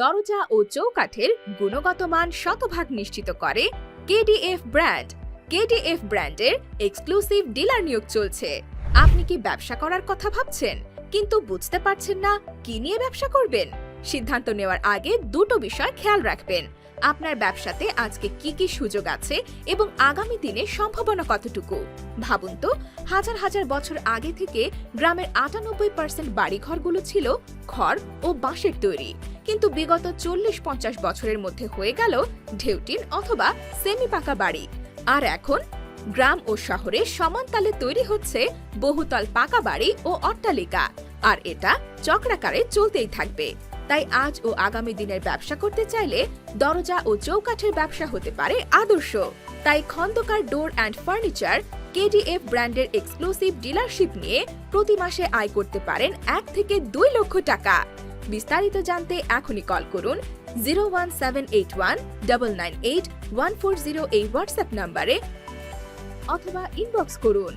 দরজা ও চৌকাঠের গুণগত মান শতভাগ নিশ্চিত করে কেডিএফ ব্র্যান্ড। কেডিএফ ব্র্যান্ডের এক্সক্লুসিভ ডিলার নিয়োগ চলছে। আপনি কি ব্যবসা করার কথা ভাবছেন? কিন্তু বুঝতে পারছেন না, কি নিয়ে ব্যবসা করবেন? সিদ্ধান্ত নেওয়ার আগে দুটো বিষয় খেয়াল রাখবেন। আপনার ব্যবসাতে আজকে কি কি সুযোগ আছে এবং আগামী দিনে সম্ভাবনা কতটুকু? ভাবুন তো, হাজার হাজার বছর আগে থেকে গ্রামের আটানব্বই পার্সেন্ট বাড়িঘরগুলো ছিল খড় ও বাঁশের তৈরি। কিন্তু বিগত চল্লিশ পঞ্চাশ বছরের মধ্যে হয়ে গেল ঢেউটিন অথবা সেমি পাকা বাড়ি। আর এখন গ্রাম ও শহরে সমান তালে তৈরি হচ্ছে বহুতল পাকা বাড়ি ও অট্টালিকা। আর এটা চক্রাকারে চলতেই থাকবে। তাই আজ ও আগামী দিনের ব্যবসা করতে চাইলে দরজা ও চৌকাঠের ব্যবসা হতে পারে আদর্শ। তাই Khondokar door and furniture, KDF ব্র্যান্ডের এক্সক্লুসিভ ডিলারশিপ নিয়ে প্রতি মাসে আয় করতে পারেন এক থেকে দুই লক্ষ টাকা। বিস্তারিত জানতে এখনই কল করুন zero one seven eight one double nine eight one four zero এই হোয়াটসঅ্যাপ নাম্বারে অথবা ইনবক্স করুন।